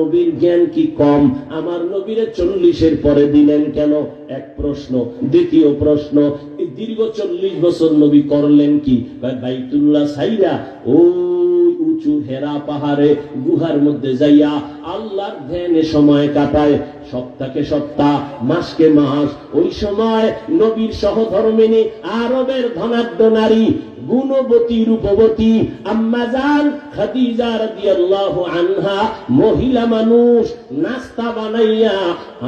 নবীর জ্ঞান কি কম? আমার নবীরে চল্লিশের পরে দিলেন কেন? এক প্রশ্ন। দ্বিতীয় প্রশ্ন দীর্ঘ চল্লিশ বছর নবী করলেন কি? বাইতুল্লাহ সাইরা ও উঁচু হেরা পাহাড়ে গুহার মধ্যে যাইয়া আল্লাহর ধ্যানে সময় কাটায়। সপ্তাহকে সপ্তাহ মাসকে মাস। ওই সময় নবীর সহধর্মিনী আরবের ধনাঢ্য নারী, গুণবতী, রূপবতী আম্মাজান খাদিজা রাদিয়াল্লাহু আনহা, মহিলা মানুষ, নাস্তা বানাইয়া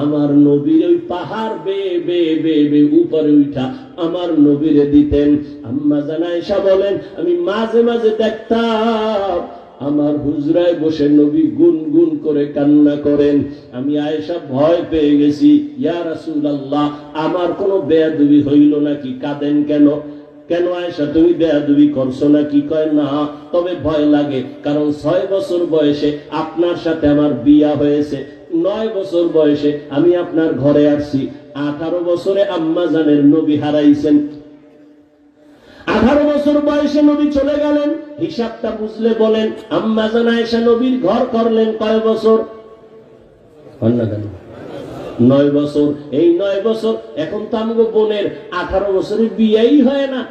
আমার নবীর ওই পাহাড় বে বে বে বে উপরে উঠা আমার নবীরে দিতেন। আম্মা জানাইসা বলেন, আমি মাঝে মাঝে দেখতাম আমার হুজরায় বসে নবী গুন গুন করে কান্না করেন। আমি আয়েশা ভয় পেয়ে গেছি। ইয়া রাসূলুল্লাহ, আমার কোনো বেয়াদবি হইল নাকি? কাঁদেন কেন? কেন আয়েশা, তুমি বেয়াদবি করছ না কি কয়, না, তবে ভয় লাগে, কারণ ছয় বছর বয়সে আপনার সাথে আমার বিয়া হয়েছে। নয় বছর বয়সে আমি আপনার ঘরে আসছি। আঠারো বছরে আম্মা জানের নবী হারাইছেন। আঠারো বছর বয়সে নবী চলে গেলেন। হিসাবটা বুঝলে বলেন, আম্মা জানায়সা নবীর ঘর করলেন কয় বছর? নয় বছর। এই নয় বছর, এখন তো আমাকে বোনের আঠারো বছরের বিয়েই হয় না।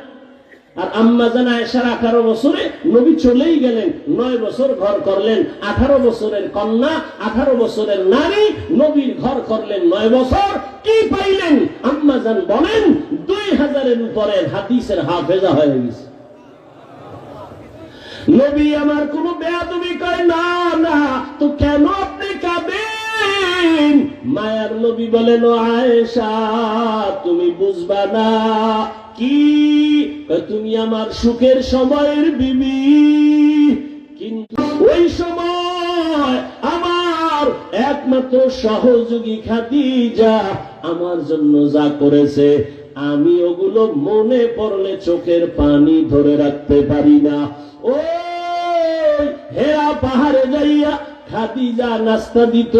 আর আম্মা জানা এসার আঠারো বছরে নবী চলেই গেলেন, নয় বছর ঘর করলেন, আঠারো বছরের কন্যা, আঠারো বছরের নারী, নবীর ঘর করলেন নয় বছর। কি পাইলেন? আম্মা জান বলেন, দুই হাজারের উপরের হাদিসের হাফেজা হয়ে গেছে। নবী আমার কোন বেয়াদবি কয়, না না, তো কেন আপনি কাঁদেন? মায়ার নবী বলেন, "ও আয়েশা, তুমি বুঝবা না, কি? তুমি আমার সুখের সময়ের বিবি। কিন্তু ওই সময় আমার একমাত্র সহযোগী খাদিজা আমার জন্য যা করেছে, আমি ওগুলো মনে পড়লে চোখের পানি ধরে রাখতে পারি না। ও হেরা পাহাড়ে যাইয়া খাদিজা নাস্তা দিত।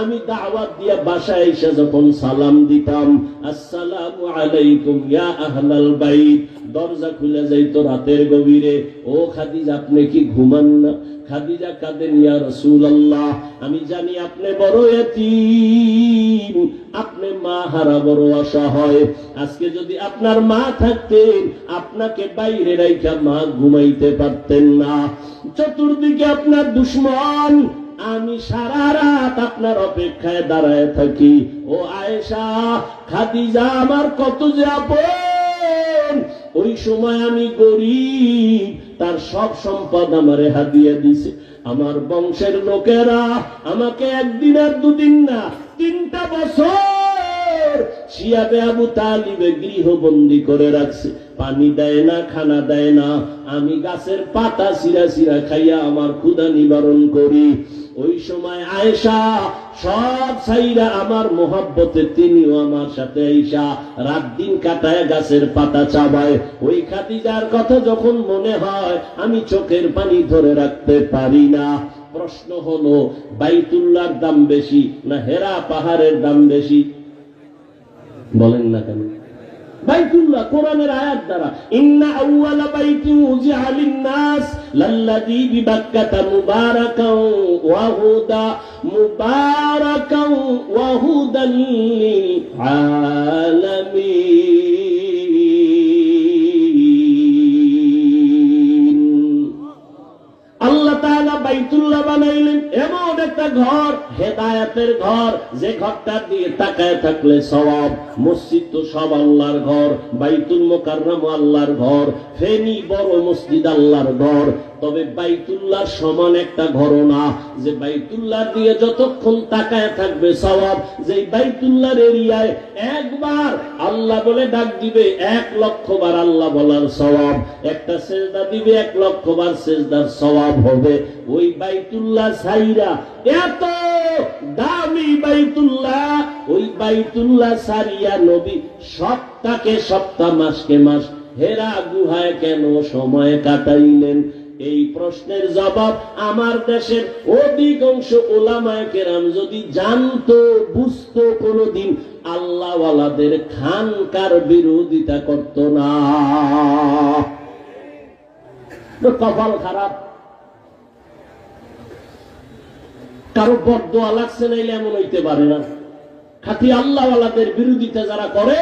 আমি দাওয়াত দিয়া বাসায় এসে যখন সালাম দিতাম, আসসালামু আলাইকুম ইয়া আহলাল বাইত। দরজা খুলে যাইতো রাতের গভীরে। ও খাদিজা, আপনি কি ঘুমান না? খাদিজা কাঁদেন, ইয়া রাসূলুল্লাহ, আমি জানি আপনি বড় এতিম আপনি মা হারা বড় অসহায় আজকে যদি আপনার মা থাকতেন, আপনাকে বাইরে রাইখা মা ঘুমাইতে পারতেন না। চতুর্দিকে আপনার দুশ্মন, আমি সারা রাত আপনার অপেক্ষায় দাঁড়ায় থাকি। ও আয়েশা, খাদিজা আমার কত যে আপন, ওই সময় আমি গরিব তার সব সম্পদ আমারে হাতিয়ে দিছে। আমার বংশের লোকেরা আমাকে একদিন আর দুদিন না, তিনটা বছর আমি গাছের পাতা সিরা সিরা খাইয়া আমার ক্ষুধা নিবারণ করি। ওই সময় আয়েশা, সব সাইরা আমার মোহাব্বতে তিনিও আমার সাথে আইসা রাত দিন কাটায় গাছের পাতা চাবায়। ওই খাদিজার কথা যখন মনে হয়, আমি চোখের পানি ধরে রাখতে পারি না। প্রশ্ন হলো, বাইতুল্লার দাম বেশি না হেরা পাহাড়ের দাম বেশি? বলেন না কেন? বাইতুল্লাহ, কোরআনের আয়াত দ্বারা। ইন্না আউয়ালা বাইতি উজিআ লিন-নাস, লাল্লাযী বিবাক্কাতা মুবারাকাও ওয়া হুদা, মুবারাকাও ওয়া হুদাল লিল আলামিন। আল্লাহ তাআলা বাইতুল্লাহ বানাইলেন এমন একটা ঘর, হেদায়েতের ঘর, যে ঘরটা দিয়ে তাকায় থাকলে সবাব মসজিদ তো সব আল্লাহর ঘর, বাইতুল মোকার আল্লাহর ঘর, ফেনি বড় মসজিদ আল্লাহর ঘর। তবে বাইতুল্লাহ সমান একটা ঘর না যে বাইতুল্লাহ দিয়ে যতক্ষণ তাকায় থাকবে সওয়াব যে বাইতুল্লাহর এরিয়ায় একবার আল্লাহ বলে ডাক দিবে, এক লক্ষ বার আল্লাহ বলার সওয়াব, একটা সেজদা দিবে, এক লক্ষ বার সেজদার সওয়াব হবে। ওই বাইতুল্লাহ সাইরা এত দামি বাইতুল্লাহ, ওই বাইতুল্লাহ সারিয়া নবী সপ্তাহকে সপ্তাহ, মাসকে মাস, হেরা গুহায় কেন সময় কাটাইলেন? এই প্রশ্নের জবাব আমার দেশের অধিকাংশ ওলামায় কেরাম যদি জানতো, বুঝতো কোনোদিন, আল্লাহওয়ালাদের খানকার বিরোধিতা করত না। কপাল খারাপ। কারও বরদোয়া লাগছে নাইলে এমন হইতে পারে না। খাতি আল্লাহওয়ালাদের বিরোধিতা যারা করে,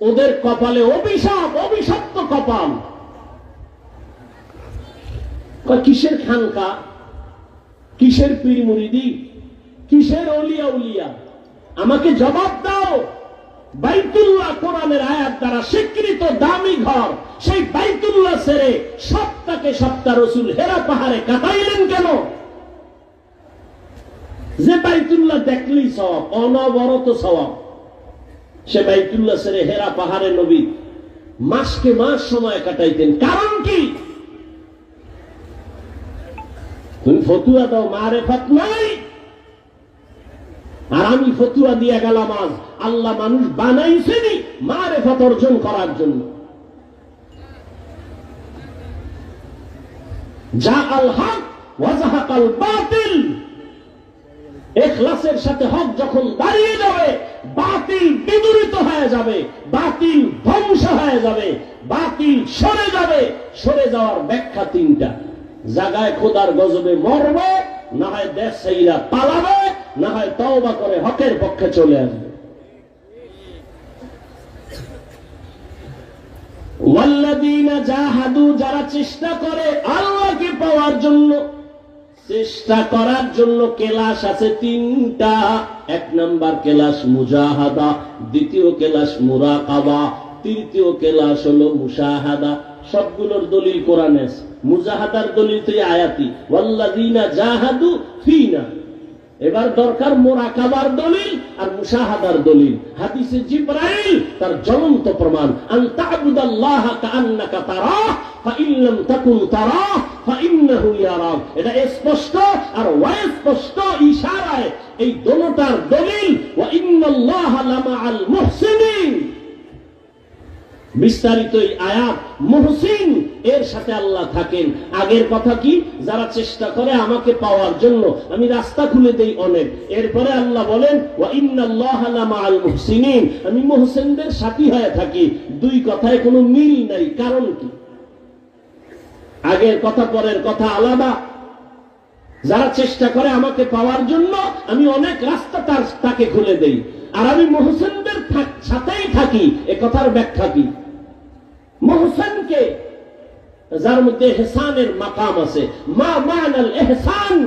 ওদের কপালে অভিশাপ, অভিশপ্ত কপাল। কিসের খানকা? কিসের পীর মুরিদি? কিসের অলিয়া উলিয়া? আমাকে জবাব দাও। বাইতুল্লাহ কোরআনের আয়াত দ্বারা স্বীকৃত দামি ঘর, সেই বাইতুল্লাহ ছেড়ে সপ্তাহে সপ্তাহ রসুল হেরা পাহাড়ে কাটাইলেন কেন? যে বাইতুল্লাহ দেখলি সব অনবরত সব সে বাইতুল্লাহ ছেড়ে হেরা পাহাড়ে নবী, মাসকে মাস সময় কাটাইতেন। কারণ কি তুমি ফতুয়া দাও মারেফাত নাই। আর আমি ফতুয়া দিয়ে গেলাম আজ। আল্লাহ মানুষ বানাইছেনি মারেফাত অর্জন করার জন্য। যা আল হক ওয়াজাহাক আল বাতিল। এখলাসের সাথে হক যখন দাঁড়িয়ে যাবে, বাতিল বিদূরিত হয়ে যাবে, বাতিল ধ্বংস হয়ে যাবে, বাতিল সরে যাবে। সরে যাওয়ার ব্যাখ্যা তিনটা। জাগায় খোদার গজবে মরবে, না হয় দেশ সেইরা পালাবে, না হয় তওবা করে হকের পক্ষে চলে আসবে চেষ্টা করার জন্য কেলাস আছে তিনটা এক নাম্বার কেলাস দ্বিতীয় কেলাস তৃতীয় কেলাস হলো সবগুলোর দলিল কোরআনে আছে। মুজাহাদার দলিল তো আয়াতি, ওয়াল্লাযীনা জাহাদু ফিনা। এবার দরকার মোরাকাবার দলিল আর মুশাহাদার দলিল। হাদিসে জিব্রাইল তার জ্বলন্ত প্রমাণ, আন তা'বুদাল্লাহ কাআন্নাকা তারাহ, ফাইন লাম তাকুন তারাহ, ফাইন্নাহু ইয়ারাক এটা স্পষ্ট আর অস্পষ্ট ইশারায় এই দোনোটার দলিল, ওয়া ইন্নাল্লাহা লামাআল মুহসিনিন। বিস্তারিত এই আয়াত মুহসিন, এর সাথে আল্লাহ থাকেন। আগের কথা কি? যারা চেষ্টা করে আমাকে পাওয়ার জন্য। আমি রাস্তা খুলে দেই অনেক। এরপরে আল্লাহ বলেন আমি মুহসিনদের সাথী হয়ে থাকি। দুই কথায় কোনো মিল নাই। কারণ কি? আগের কথা, পরের কথা আলাদা। যারা চেষ্টা করে আমাকে পাওয়ার জন্য, আমি অনেক রাস্তা তার, তাকে খুলে দেই। আর আমি মোহসেনদের সাথেই থাকি। এ কথার ব্যাখ্যা কি? মোহসেনকে যার মধ্যে এহসানের মাকাম আছে মা মানাল এহসান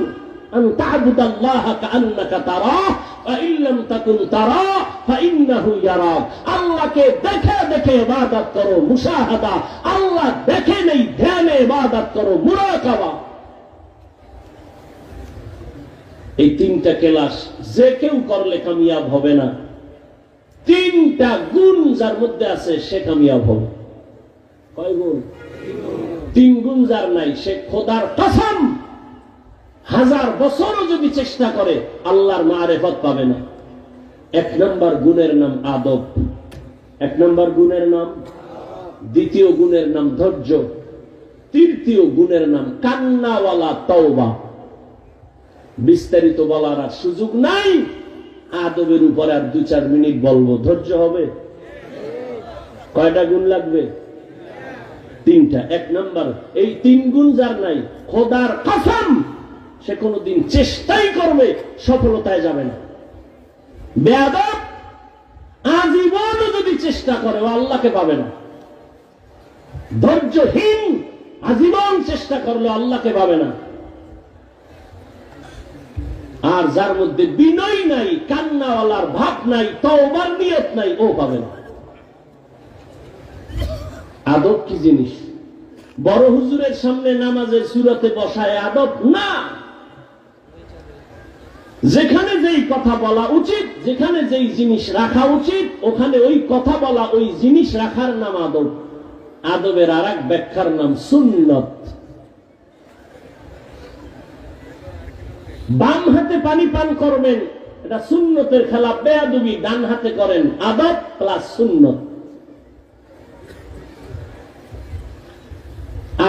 أن تعبد الله كأنك تراه فإن لم تكن تراه فإنه يراك আল্লাহকে দেখে দেখে ইবাদত করো মুশাহাদা আল্লাহ দেখে নেই ধ্যানে ইবাদত করো মুরাকাবা এই তিনটা ক্লাস যে কেউ করলে কামিয়াব হবে না তিনটা গুণ যার মধ্যে আছে সে কামিয়াব হবে কয় গুণ? তিন গুণ যার নাই, সে খোদার কসম। হাজার বছরও যদি চেষ্টা করে, আল্লাহর মারেফত পাবে না। এক নম্বর গুণের নাম আদব। এক নম্বর গুণের নাম দ্বিতীয় গুণের নাম ধৈর্য। তৃতীয় গুণের নাম কান্নাওয়ালা তওবা। বিস্তারিত বলার আর সুযোগ নাই। আদবের উপরে আর দু চার মিনিট বলব। ধৈর্য হবে? কয়টা গুণ লাগবে? তিনটা। এক নাম্বার, এই তিন গুণ যার নাই, খোদার কসম, সে কোনোদিন চেষ্টাই করবে, সফলতায় যাবে না। বেয়াদব, আজীবনও যদি চেষ্টা করে, ও আল্লাহকে পাবে না। ধৈর্যহীন, আজীবন চেষ্টা করলে আল্লাহকে পাবে না। আর যার মধ্যে বিনয় নাই, কান্নাওয়ালার ভাব নাই, তওবার নিয়ত নাই, ও পাবে না। আদব কি জিনিস? বড় হুজুরের সামনে নামাজের সুরতে বসায় আদব? না! যেখানে যেই কথা বলা উচিত, যেখানে যেই জিনিস রাখা উচিত, ওখানে ওই কথা বলা, ওই জিনিস রাখার নাম আদব। আদবের আর এক ব্যাখ্যার নাম সুন্নত। বাম হাতে পানি পান করবেন, এটা সুন্নতের খেলা, বেয়াদুবি ডান হাতে করেন, আদব প্লাস সুন্নত।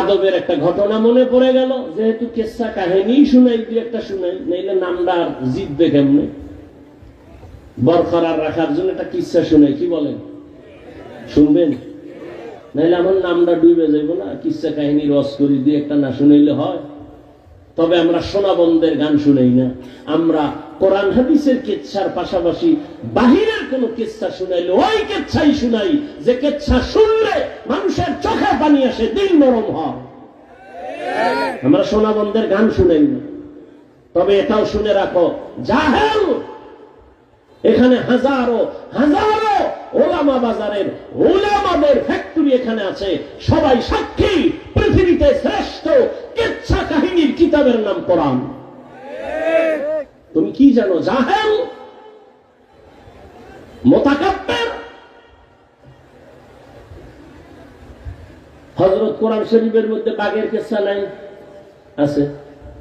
আদবের একটা ঘটনা মনে পড়ে গেল, যেহেতু কেসা কাহিনী শুনাই, দুই একটা শুনাই, নাইলে নামটা আর জিতবে কেমনে? বরকরার রাখার জন্য একটা কিসা শুনাই, কি বলেন? শুনবেন? নাইলে আমার নামটা ডুবে যাইব না, কিসা কাহিনী রস করি দিয়ে একটা না শুনাইলে হয়। তবে আমরা সোনাবন্দের গান শুনাই না, আমরা কোরআন হাদিসের কেচ্ছার পাশাপাশি বাহিরের কোন কেচ্ছা শুনাইলে ওই কেচ্ছাই শুনাই, যে কেচ্ছা শুনলে মানুষের চোখে পানি আসে দিল নরম হয়। আমরা সোনাবন্দের গান শুনাই না। তবে এটাও শুনে রাখো, জাহেল! এখানে হাজারো হাজারো ওলামা বাজারের, ওলামাদের ফ্যাক্টরি এখানে আছে। সবাই সাক্ষী, পৃথিবীতে শ্রেষ্ঠ কেচ্ছা কাহিনীর কিতাবের নাম কোরআন। তুমি কি জানো, জাহেল? মোতাকাব্বের হজরত কোরআন শরীফের মধ্যে বাঘের কেচ্ছা নাই? আছে।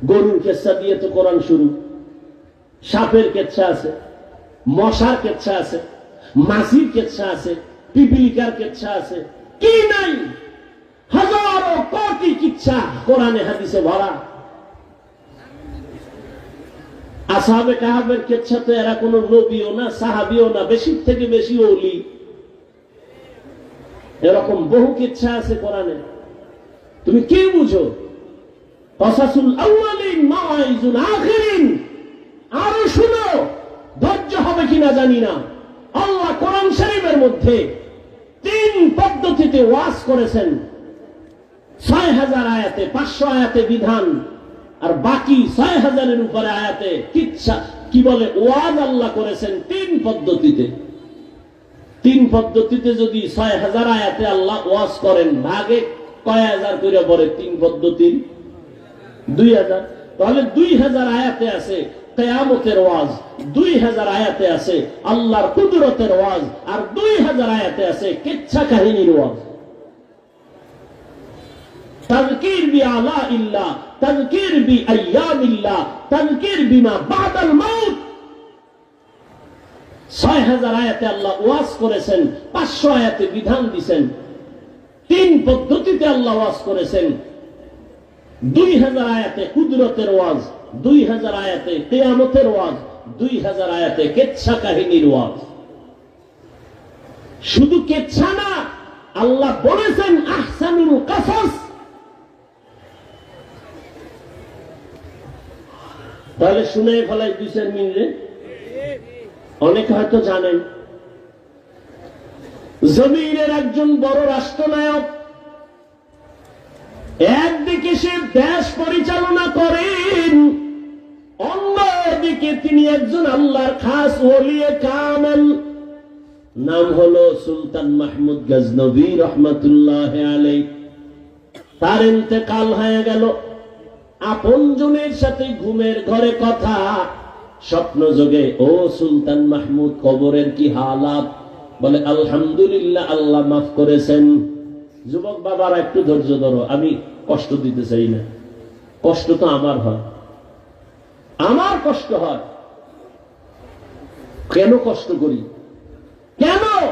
গরুর কেচ্ছা দিয়ে তো কোরআন শুরু। সাপের কেচ্ছা আছে। মশার কেচ্ছা আছে। মাছির কেচ্ছা আছে। পিপিলিকার কেচ্ছা আছে। কি নাই? হাজারো কোটি কিচ্ছা কোরআনে হাদিসে ভরা। আসাবে কাহাবের কেচ্ছা তো এরা কোনো নবীও না, সাহাবিও না বেশি থেকে বেশি ওলি। এরকম বহু কিচ্ছা আছে কোরআনে। তুমি কি বুঝো? আরও শুনো, ধৈর্য হবে কিনা জানি না। মধ্যে পদ্ধতিতে করেছেন। ছয় হাজার আয়াতে, পাঁচশো আয়াতে বিধান। আর বাকি ছয় হাজারের উপরে আয়াতে কিচ্ছা, কি বলে ওয়াজ আল্লাহ করেছেন তিন পদ্ধতিতে। তিন পদ্ধতিতে যদি ছয় হাজার আয়াতে আল্লাহ ওয়াজ করেন, ভাগে কয় হাজার করে পরে তিন পদ্ধতির দুই হাজার। তাহলে দুই হাজার আয়াতে আছে কেয়ামতের ওয়াজ, দুই হাজার আয়াতে আছে আল্লাহর কুদরতের ওয়াজ, আর দুই হাজার আয়াতে আছে কিচ্ছা কাহিনীর ওয়াজ। তাজকির বি আলা ইল্লাহ তাজকির বি আইয়ামিল্লাহ তাজকির বিমা বাদাল মাউত। ছয় হাজার আয়াতে আল্লাহ ওয়াজ করেছেন, পাঁচশো আয়াতে বিধান দিছেন। তিন পদ্ধতিতে আল্লাহ ওয়াজ করেছেন। দুই হাজার আয়াতে কুদরতের ওয়াজ, দুই হাজার আয়াতে কেয়ামতের ওয়াজ, দুই হাজার আয়াতে কেচ্ছা কাহিনীর ওয়াজ। শুধু কেচ্ছা না, আল্লাহ বলেছেন, আহসানুল কাসাস তাহলে শুনে ফেলাই দুই চার মিনিটে অনেকে হয়তো জানেন। জমিনের একজন বড় রাষ্ট্রনায়ক একদিকে সে দেশ পরিচালনা করেন, অন্যদিকে তিনি একজন আল্লাহর খাস ওলিয়ে কামেল। নাম হলো সুলতান মাহমুদ গজনবী রহমতুল্লাহ আলাই তার ইন্তেকাল হয়ে গেল। আপনজনের সাথে ঘুমের ঘরে কথা। স্বপ্ন যোগে ও সুলতান মাহমুদ, কবরের কি হালাত? বলে, আলহামদুলিল্লাহ, আল্লাহ মাফ করেছেন। যুবক বাবারা, একটু ধৈর্য ধরো, আমি কষ্ট দিতে চাই না। কষ্ট তো আমার হয়। আমার কষ্ট হয়। কেন কষ্ট করি? কেন?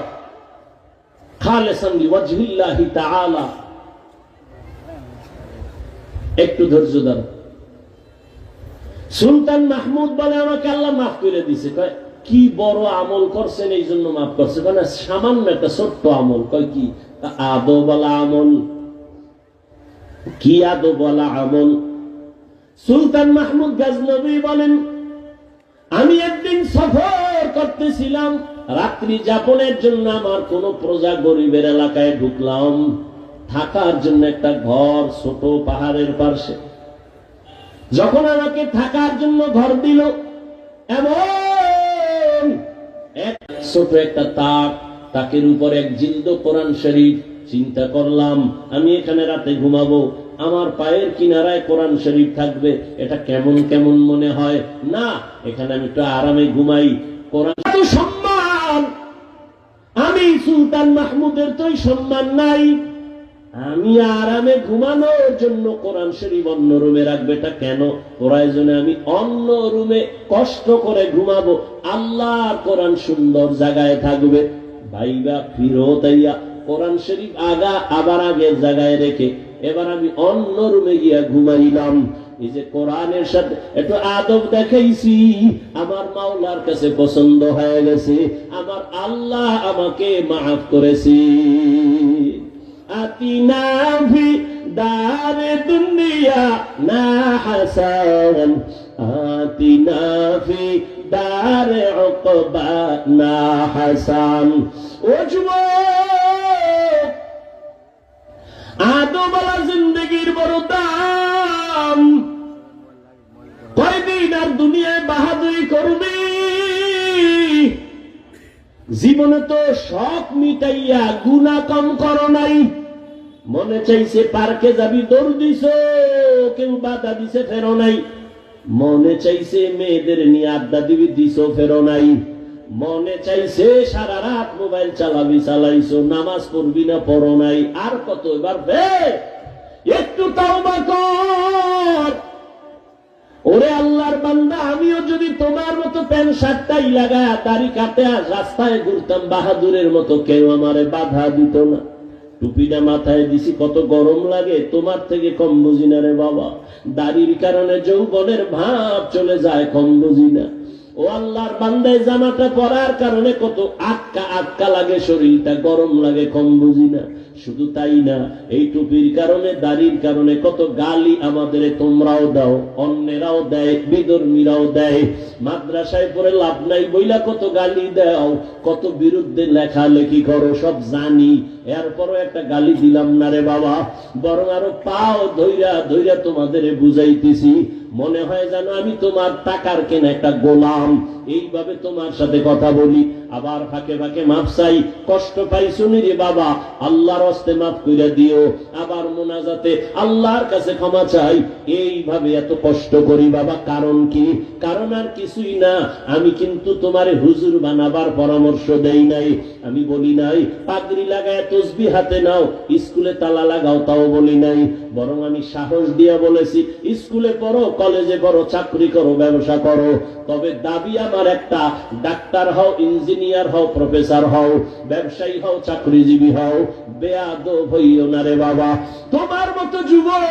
খালেসান লিওয়াজহিল্লাহি তাআলা একটু ধৈর্য ধরো। সুলতান মাহমুদ বলে আমাকে আল্লাহ মাফ করে দিছে। কয়, কি বড় আমল করছেন, এই জন্য মাফ করছে। কয়, না, সামান্য একটা ছোট্ট আমল। কয়, কি? আদো বলা আমল। কি আদো বলা আমল? সুলতান মাহমুদ গাজনবী বলেন, আমি একদিন সফর করতেছিলাম, রাত্রি যাপনের জন্য আমার কোন প্রজা গরিবের এলাকায় ঢুকলাম। থাকার জন্য একটা ঘর ছোট পাহাড়ের পাশে যখন আমাকে থাকার জন্য ঘর দিল, এমন এক ছোট একটা তাক, তাকের উপর এক জিন্দ কোরআন শরীফ, চিন্তা করলাম, আমি এখানে রাতে ঘুমাবো, আমার পায়ের কিনারায় কোরআন শরীফ থাকবে, এটা কেমন কেমন মনে হয়? না, এখানে আমি একটু আরামে ঘুমাই। সম্মান! আমি সুলতান মাহমুদের তো সম্মান নাই। আমি আরামে ঘুমানোর জন্য কোরআন শরীফ অন্য রুমে রাখবে এটা কেন? প্রয়োজনে আমি অন্য রুমে কষ্ট করে ঘুমাবো। আল্লাহর কোরআন সুন্দর জায়গায় থাকবে। ভাইবা ফিরত আইয়া কোরআন শরীফ আগা আবার আগের জায়গায় রেখে। এবার আমি অন্য রুমে গিয়া ঘুমাইলাম। এই যে কোরআনের সাথে একটু আদব দেখাইছি, আমার মাওলার কাছে পছন্দ হয়ে গেছে। আমার আল্লাহ আমাকে মাফ করেছি। আতিনা ভি دار الدنيا نا حسن آتنا في دار عقبانا حسن وجبوا আদোবালা জিন্দগির বড় দাম কয়দিন আর দুনিয়ায় বাহাদুরি করবি জীবনে তো শখ মিটাইয়া গুণা কম করো নাই মনে চাইছে, পার্কে যাবি, দৌড় দিছ কেউ বাধা দিছে ফেরো নাই। মনে চাইছে, মেয়েদের নিয়ে আড্ডা দিবি, দিছ ফেরো নাই। মনে চাইছে, সারা রাত মোবাইল চালাবি, চালাইছো, নামাজ পড়বি না, পড়ো নাই। আর কত এবার একটু তাওবা কর। ওরে আল্লাহর বান্দা, আমিও যদি তোমার মতো প্যান্ট শার্টটাই লাগা দাড়ি কাটে রাস্তায় ঘুরতাম, বাহাদুরের মতো কেউ আমারে বাধা দিত না। টুপিটা মাথায় দিছি, কত গরম লাগে, তোমার থেকে কম বুঝি রে বাবা। দাড়ির কারণে যৌবনের ভাব চলে যায় কম বুঝি ও আল্লাহর বান্দায় জামাটা পরার কারণে কত আটকা আটকা লাগে শরীরটা, গরম লাগে কম বুঝি না শুধু তাই না, এই টুপির কারণে, দাড়ির কারণে কত গালি আমাদের তোমরাও দাও, অন্যেরাও দেয় বিধর্মীরাও দেয়। মাদ্রাসায় পড়ে লাভ নাই বইলা কত গালি দাও, কত বিরুদ্ধে লেখালেখি করো, সব জানি। এরপরও একটা গালি দিলাম না রে বাবা, বরং আরও পাও ধৈরা ধৈরা তোমাদের বুঝাইতেছি। মনে হয় যেন আমি তোমার টাকার কেনা একটা গোলাম। এইভাবে তোমার সাথে কথা বলি, আবার ফাঁকে ফাঁকে মাপ চাই। কষ্ট পাই শুনি রে বাবা? আল্লাহর হস্তে মাফ কইরা দিও। আবার মোনাজাতে আল্লাহর কাছে ক্ষমা চাই। এইভাবে এত কষ্ট করি বাবা, কারণ কি? কারণ আর কিছুই না। আমি কিন্তু তোমারে হুজুর বানাবার পরামর্শ দেই নাই। আমি বলি নাই, পাগড়ি লাগায় তসবি হাতে নাও, স্কুলে তালা লাগাও, তাও বলি নাই। বরং আমি সাহস দিয়া বলেছি, স্কুলে পড়ো, কলেজে পড়ো, চাকরি করো, ব্যবসা করো। তবে দাবি আমার একটা, ডাক্তার হও, ইঞ্জিনিয়ার হও, প্রফেসর হও, ব্যবসায়ী হও, চাকরিজীবী হও বেয়াদ হইও না রে বাবা। তোমার মতো যুবক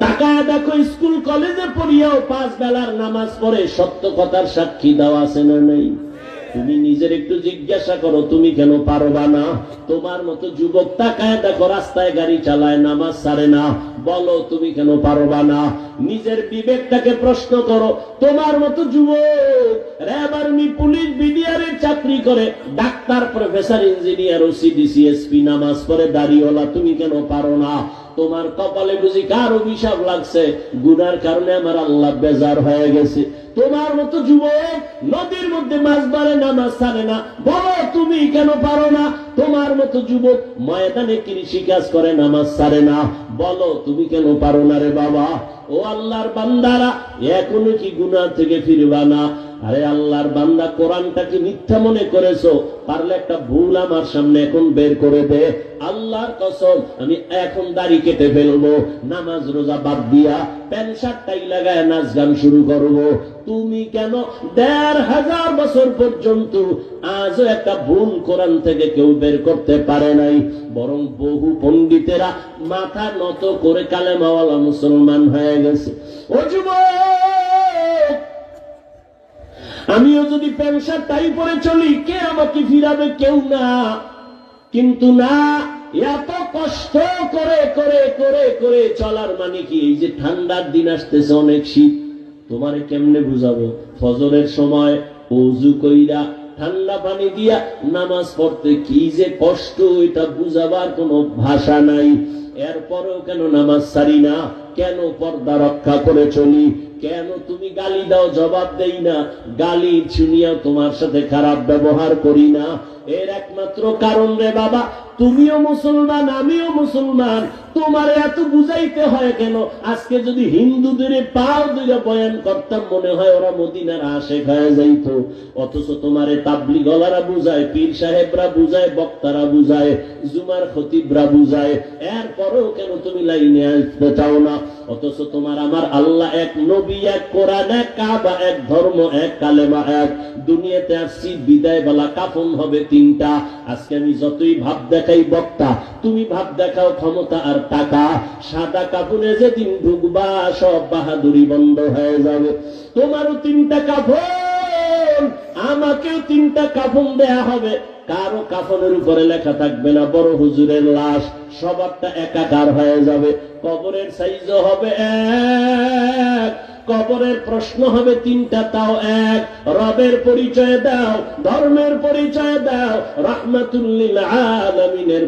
টাকায় দেখো, স্কুল, কলেজে পড়িয়াও পাঁচ বেলার নামাজ পড়ে, সত্য কথার সাক্ষী দেওয়া আছে না নেই? তুমি নিজের একটু জিজ্ঞাসা করো, তুমি কেন পারবা না? তোমার মতো যুবক টাকায় দেখো, রাস্তায় গাড়ি চালায়, নামাজ ছাড়ে না। বলো, তুমি কেন পারবা না? নিজের বিবেকটাকে প্রশ্ন করো। তোমার মতো যুবক র্যাব পুলিশ বিডিআরের চাকরি করে, ডাক্তার, প্রফেসর, ইঞ্জিনিয়ার ও সিডিসিএসপি নামাজ পড়ে দাঁড়িয়েওয়ালা তুমি কেন পারো না? তোমার কপালে বুঝি কার অভিশাপ লাগছে? গুনার কারণে আমার আল্লাহ বেজার হয়ে গেছে। তোমার মতো যুবক নদীর মধ্যে মাছ ধরে না, মাছ ছাড়ে না। বলো, তুমি কেন পারো না? তোমার মতো যুবক ময়দানে কৃষি কাজ করে নামাজ ছাড়ে না। বলো, তুমি কেন পারো না রে বাবা? ও আল্লাহর বান্দারা, এখনও কি গুনাহ থেকে ফিরবা না? আরে আল্লাহর বান্দা কোরআনটাকে মিথ্যা মনে করেছ, পারলে একটা ভুল আমার সামনে এখন বের করে দে। আল্লাহর কসম, আমি এখন দাড়ি কেটে ফেলব, নামাজ রোজা বাদ দিয়া প্যান্ট শার্টটাই লাগায় নাচ গান শুরু করব। তুমি কেন দেড় হাজার বছর পর্যন্ত আজও একটা ভুল কোরআন থেকে কেউ বের করতে পারে নাই, বরং বহু পণ্ডিতেরা মাথা নত করে কালে কালেমাওয়ালা মুসলমান হয়ে গেছে। ও যুবক! আমিও যদি প্যান্ট শার্ট টাই পরে চলি, কে আমাকে ফিরাবে? কেউ না। কিন্তু না, এত কষ্ট করে করে করে করে চলার মানে কি? এই যে ঠান্ডার দিন আসতেছে, অনেক শীত। তোমারে কেমনে বুঝাবো? ফজরের সময় অজু কইরা ঠান্ডা পানি দিয়া নামাজ পড়তে কি যে কষ্ট, এটা বুঝাবার কোনো ভাষা নাই। এরপরেও কেন নামাজ সারি না? কেন পর্দা রক্ষা করে চলি? কেন তুমি গালি দাও, জবাব দেই না? গালি শুনিয়া তোমার সাথে খারাপ ব্যবহার করি না। এর একমাত্র কারণ রে বাবা, তুমিও মুসলমান, আমিও মুসলমান। তোমার এত বুঝাইতে হয় কেন? আজকে যদি হিন্দুদের পাও দুইটা বয়ান করতাম, মনে হয় ওরা মদিনার আশে হয়ে যাইতো। অথচ তোমারে তাবলি গলারা বুঝায়, পীর সাহেবরা বুঝায়, বক্তারা বুঝায়, জুমার খতিবরা বুঝায়। এরপরেও কেন তুমি লাইনে আসতে চাও না? অথচ তোমার আমার আল্লাহ এক নবী, এক কোরআন, এক কাবা, এক ধর্ম, এক কালেমা, এক দুনিয়াতে আসছি বিদায় বেলা কাফন হবে তিনটা। আজকে আমি যতই ভাব দেখাই বক্তা, তুমি ভাব দেখাও ক্ষমতা আর টাকা। সাদা কাপড়ে যেদিন ঢুকবা, সব বাহাদুরি বন্ধ হয়ে যাবে। তোমারও তিনটা কাপড় আমাকেও তিনটা কাপড় দেয়া হবে। কারও কাফনের উপরে লেখা থাকবে না, বড় হুজুরের লাশ, সবারটা একাকার হয়ে যাবে, কবরের সাইজও হবে এক কবরের প্রশ্ন হবে তিনটা, তাও এক। রবের পরিচয় দাও, ধর্মের পরিচয় দাও রাহমাতুল্লিল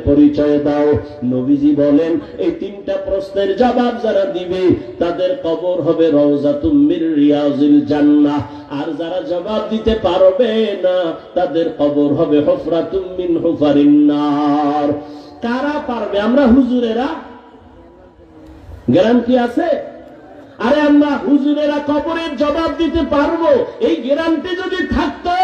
পরিচয় দাও। নবীজি বলেন, এই তিনটা প্রশ্নের জবাব যারা দিবে, তাদের কবর হবে রওজাতুম মির রিয়াজিল জান্নাহ। আর যারা জবাব দিতে পারবে না, তাদের কবর হবে হুফরাতুম মিন হুফারিন কারা পারবে? আমরা হুজুরেরা? গ্যারান্টি আছে? আরে আমরা হুজুরেরা কবরের জবাব দিতে পারব? এই গ্যারান্টি যদি থাকতো,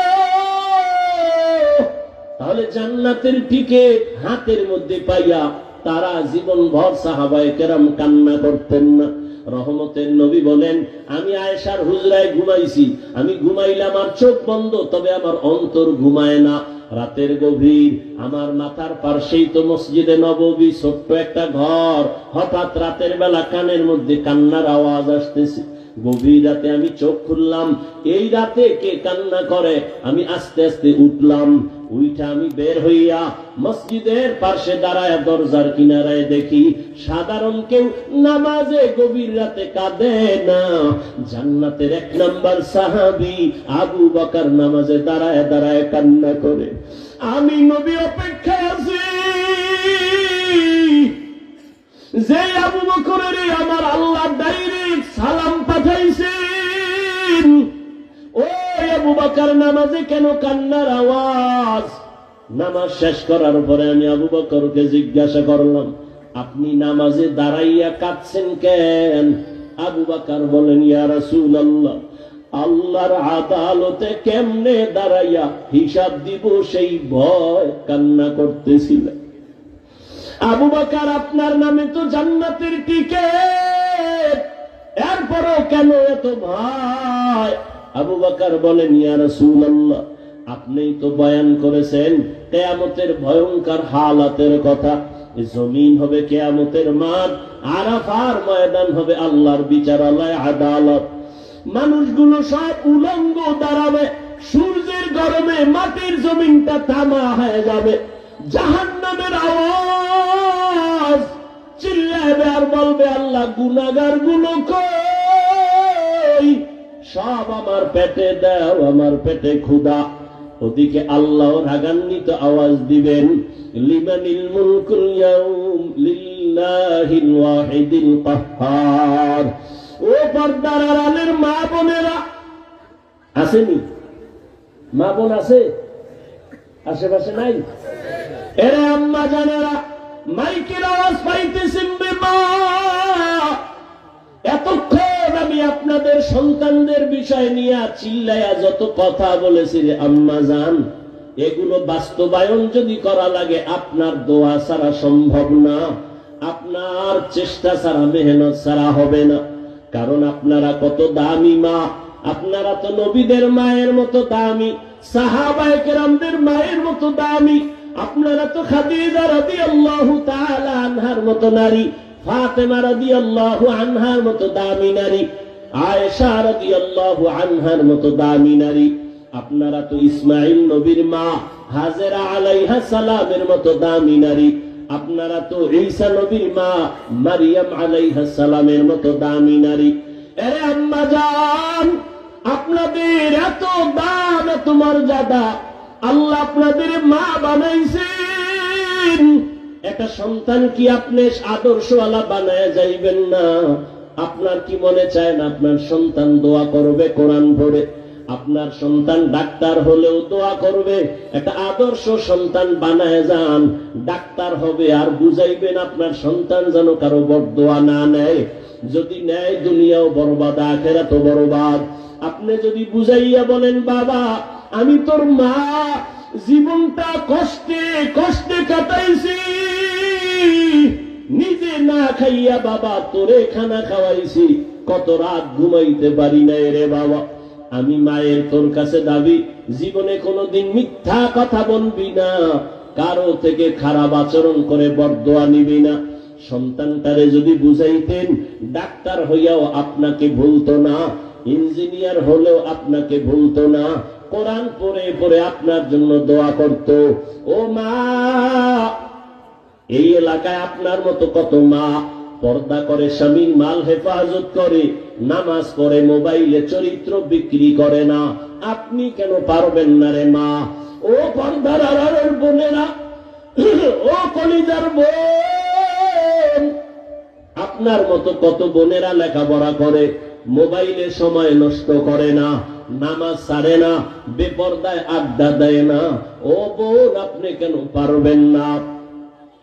তাহলে জান্নাতের টিকিট হাতের মধ্যে পাইয়া তারা জীবন ভর সাহাবায় কেরাম কান্না করতেন না। রহমতের নবী বলেন, আমি আয়েশার হুজরায় ঘুমাইছি। আমি ঘুমাইলাম আর চোখ বন্ধ, তবে আমার অন্তর ঘুমায় না। রাতের গভীর, আমার মাথার পার্শ্বেই তো মসজিদে নববী, ছোট্ট একটা ঘর। হঠাৎ রাতের বেলা কানের মধ্যে কান্নার আওয়াজ আসতেছে। গভীর রাতে আমি চোখ খুললাম। এই রাতে কে কান্না করে? আমি আস্তে আস্তে উঠলাম। উইটা আমি বের হইয়া মসজিদের পাশে দাঁড়ায় দরজার কিনারায় দেখি সাধারণ কেউ নামাজে গভীর রাতে কাঁদে না। জান্নাতের এক নাম্বার সাহাবি আবু বকার নামাজে দাঁড়ায় দাঁড়ায় কান্না করে, আমি নবী অপেক্ষায় আছি। যে আবু বকরের আমার আল্লাহ ডাইরেক্ট সালাম পাঠাইছেন আবু বকর নামাজে কেন কান্নার আওয়াজ? নামাজ শেষ করার পরে আমি আবু বকরকে জিজ্ঞাসা করলাম, আপনি নামাজে দাঁড়াইয়া কাঁদছেন কেন? আবু বকর বলেন ইয়া রাসূলুল্লাহ, আল্লাহর আদালতে কেমনে দাঁড়াইয়া হিসাব দিব সেই ভয় কান্না করতেছিলেন আবু বাকার, আপনার নামে তো জান্নাতের টিকেট, এরপরও কেন এত ভাই আবু বাকার বলেন, ইয়া রাসূলুল্লাহ, আপনি তো বয়ান করেছেন কেয়ামতের ভয়ঙ্কর হালাতের কথা। জমিন হবে কেয়ামতের মাঠ, আরাফার ময়দান হবে আল্লাহর বিচারালয়, আদালত। মানুষগুলো সব উলঙ্গ দাঁড়াবে, সূর্যের গরমে মাটির জমিনটা তামা হয়ে যাবে। জাহান নামের আওয়াজ চিল্লাবে আর বলবে, আল্লাহ গুনাগারগুলো কই? সব আমার পেটে দাও, আমার পেটে ক্ষুদা ওদিকে আল্লাহ রাগান্বিত আওয়াজ দিবেন, লিমানিল মুলকুল ইয়াউম লিল্লাহিল ওয়াহিদিল কাহ্হার ও পর্দার আড়ালের মা বোনেরা, আসেনি? মা বোন আছে? আশেপাশে নাই? এরে আম্মা জানেরা, মাইকের আওয়াজ পাইতেছেন এতক্ষণ আমি আপনাদের সন্তানদের বিষয় নিয়ে চিল্লাইয়া যত কথা বলেছি রে আম্মা জান, এগুলো বাস্তবায়ন যদি করা লাগে, আপনার দোয়া ছাড়া সম্ভব না। আপনার চেষ্টা ছাড়া, মেহনত ছাড়া হবে না। কারণ আপনারা কত দামি মা, আপনারা তো নবীদের মায়ের মতো দামি, সাহাবায়ে কেরামদের মায়ের মতো দামি। আপনারা তো খাদিজা রাদিয়াল্লাহু তাআলা আনহার মতো নারী। আনহার মতো দামি নারী, আয়েশা আনহার মতো দামি নারী। আপনারা তো ইসমাইল নবীর মা, হাজেরা আলাইহা সালামের মতো দামি নারী। আপনারা তো ঈসা নবীর মা, মারিয়াম আলাইহা সালামের মতো দামি নারী। এরে আম্মা জান, আপনাদের এত দাম, এত মর্যাদা, আল্লাহ আপনাদের মা বানাইছেন। একটা সন্তান কি আপনি আদর্শওয়ালা বানায় যাইবেন না? আপনার কি মনে চায় না আপনার সন্তান দোয়া করবে, কোরআন পড়ে? আপনার সন্তান ডাক্তার হলেও দোয়া করবে, একটা আদর্শ সন্তান বানায় যান। ডাক্তার হবে, আর বুঝাইবেন আপনার সন্তান যেন কারও বড়দোয়া না নেয়। যদি নেয়, দুনিয়াও বরবাদ আখেরা তো বরবাদ। আপনি যদি বুঝাইয়া বলেন, বাবা, আমি তোর মা জীবনটা কষ্টে কষ্টে কাটাইছি। নিজে না খাইয়া বাবা তোরে খানা খাওয়াইছি। কত রাত ঘুমাইতে পারি না রে বাবা। আমি মায়ের তোর কাছে দাবি, জীবনে কোনোদিন মিথ্যা কথা বলবি না। কারও থেকে খারাপ আচরণ করে বরদোয়া নিবি না। সন্তানটারে যদি বুঝাইতেন, ডাক্তার হইয়াও আপনাকে ভুলতো না। ইঞ্জিনিয়ার হলেও আপনাকে ভুলতো না। কোরআন পড়ে পড়ে আপনার জন্য দোয়া করত। ও মা, এই এলাকায় আপনার মতো কত মা? পর্দা করে, স্বামীর মাল হেফাজত করে, নামাজ পড়ে, মোবাইলে চরিত্র বিক্রি করে না। আপনি কেন পারবেন না রে মা? ও পর্দার আড়ালের বোনেরা, ও কলিজার বোন। আপনার মতো কত বোনেরা লেখাপড়া করে, মোবাইলে সময় নষ্ট করে না। নামাজ ছাড়ে না, বেপর্দায় আড্ডা দেয় না। ও বোন, আপনি কেন পারবেন না?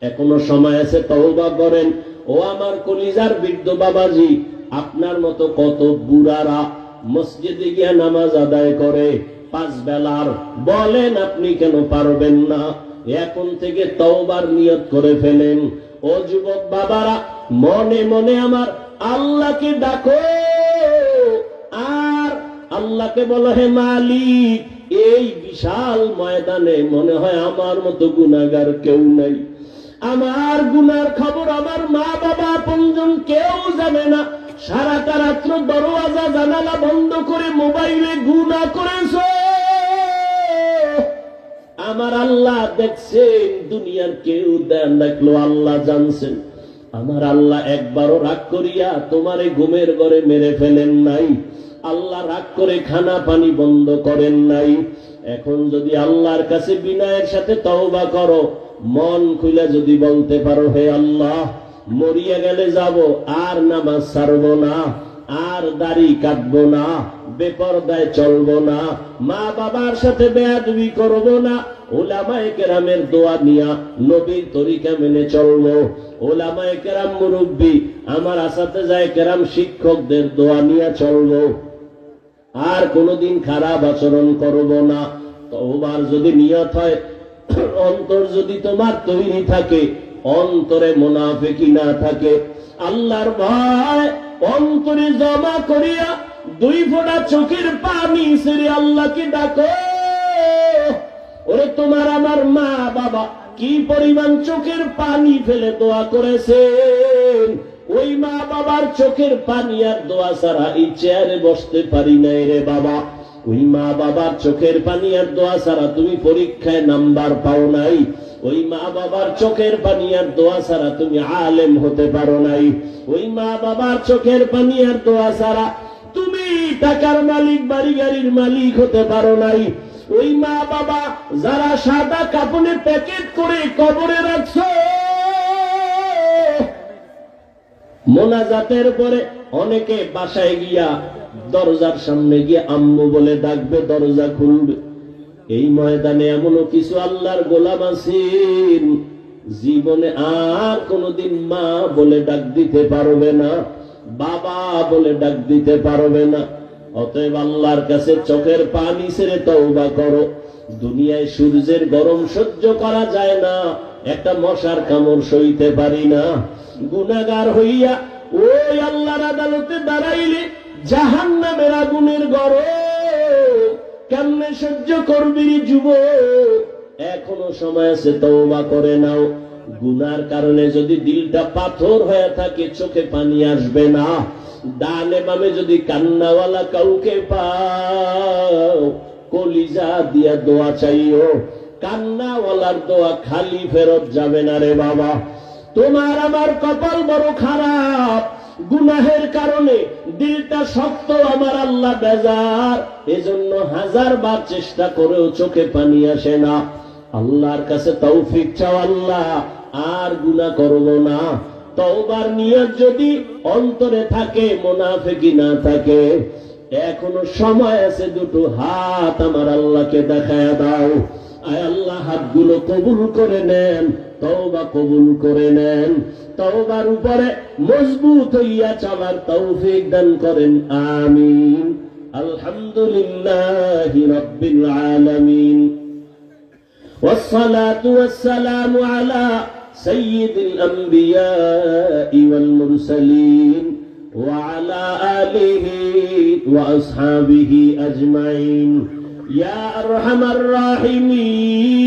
এখনও সময় আছে, তওবা করেন। ও আমার কলিজার বৃদ্ধ বাবাজি, আপনার মতো কত বুড়ারা মসজিদে গিয়ে নামাজ আদায় করে, পাঁচ বেলার। বলেন, আপনি কেন পারবেন না? এখন থেকে তওবার নিয়ত করে ফেলেন। ও যুবক বাবারা, মনে মনে আমার আল্লাহকে ডাকো। আর আল্লাহকে বলো, হে মালিক, এই বিশাল ময়দানে মনে হয় আমার মতো গুনাগার কেউ নাই। আমার গুনার খবর আমার মা বাবা আপনজন কেউ জানে না। সারাটা রাত্র দরওয়াজা, জানালা বন্ধ করে মোবাইলে গুনা করেছ। আমার আল্লাহ দেখছেন, দুনিয়ার কেউ দেন দেখল আল্লাহ জানছেন। আমার আল্লাহ একবারও রাগ করিয়া তোমারে ঘুমের ঘরে মেরে ফেলেন নাই। আল্লাহ রাগ করে খানা পানি বন্ধ করেন নাই। এখন যদি আল্লাহর কাছে বিনয়ের সাথে তওবা করো, মন খুলে যদি বলতে পারো, হে আল্লাহ, মরিয়া গেলে যাব, আর নামাজ ছাড়বো না, আর দাড়ি কাটবো না, বেপরদায় চলবো না মা বাবার সাথে বেয়াদবি করব না, ওলামায়ে দোয়া নিয়া নবীর তরিকা মেনে চলবো। ওলামায়ে মুরব্বী, আমার আসাতে যায় কেরাম শিক্ষকদের দোয়া নিয়ে চলবো। আর কোনোদিন খারাপ আচরণ করব না। তোবার যদি নিয়ত হয়, অন্তর যদি তোমার তৈরি থাকে, অন্তরে মোনাফেকি না থাকে। আল্লাহর ভয়, অন্তরে জমা করিয়া দুই ফোঁটা চোখের পানি সেরে আল্লাহকে ডাকো। ওরে তোমার আমার মা বাবা কি পরিমাণ চোখের পানি ফেলে দোয়া করেছেন? ওই মা বাবার চোখের পানি আর দোয়া ছাড়া এই চেয়ারে বসতে পারি নাই রে বাবা। ওই মা বাবার চোখের পানি আর দোয়া ছাড়া তুমি পরীক্ষায় নাম্বার পাও নাই। ওই মা বাবার চোখের পানি আর দোয়া ছাড়া তুমি আলেম হতে পারো নাই। ওই মা বাবার চোখের পানি আর দোয়া ছাড়া তুমি টাকার মালিক, বাড়ি গাড়ির মালিক হতে পারো নাই। ওই মা বাবা, যারা সাদা কাপড়ে প্যাকেট করে কবরে রাখছো মোনাজাতের পরে অনেকে বাসায় গিয়া দরজার সামনে গিয়ে আম্মু বলে ডাকবে, দরজা খুলবে। এই ময়দানে এমনও কিছু আল্লাহর গোলাম আছেন, জীবনে আর কোনদিন মা বলে ডাক দিতে পারবে না, বাবা বলে ডাক দিতে পারবে না। অতএব আল্লাহর কাছে চোখের পানি ছেড়ে তওবা করো। দুনিয়ায় সূর্যের গরম সহ্য করা যায় না। একটা মশার কামড় সইতে পারি না। গুনাগার হইয়া ওই আল্লাহর আদালতে দাঁড়াইলে জাহান নামের আগুনের গরম। কেমনে সহ্য করবি যুব এখনও সময় আছে, তওবা করে নাও। গুনার কারণে যদি দিলটা পাথর হয়ে থাকে, চোখে পানি আসবে না। ডানে বামে যদি কান্নাওয়ালা কাউকে পাও, কলিজা দিয়া দোয়া চাইও। কান্নাওয়ালার দোয়া খালি ফেরত যাবে না রে বাবা। তোমার আমার কপাল বড় খারাপ। গুনাহের কারণে দিলটা শক্ত, আমার আল্লাহ বেজার। এজন্য হাজার বার চেষ্টা করেও চোখে পানি আসে না। আল্লাহর কাছে তৌফিক চাও আল্লাহ, আর গুনাহ করব না। তওবার নিয়ত যদি অন্তরে থাকে মোনাফেকি না থাকে। এখনও সময় আছে দুটো হাত আমার আল্লাহকে দেখায় দাও। আয় আল্লাহ হাতগুলো কবুল করে নেন তওবা কবুল করে নেন তওবার উপরে মজবুত হইয়া চলার তৌফিক দান করেন আমিন আলহামদুলিল্লাহ রাব্বিল আলামিন والصلاة والسلام على سيد الأنبياء والمرسلين وعلى آله وأصحابه أجمعين يا أرحم الراحمين.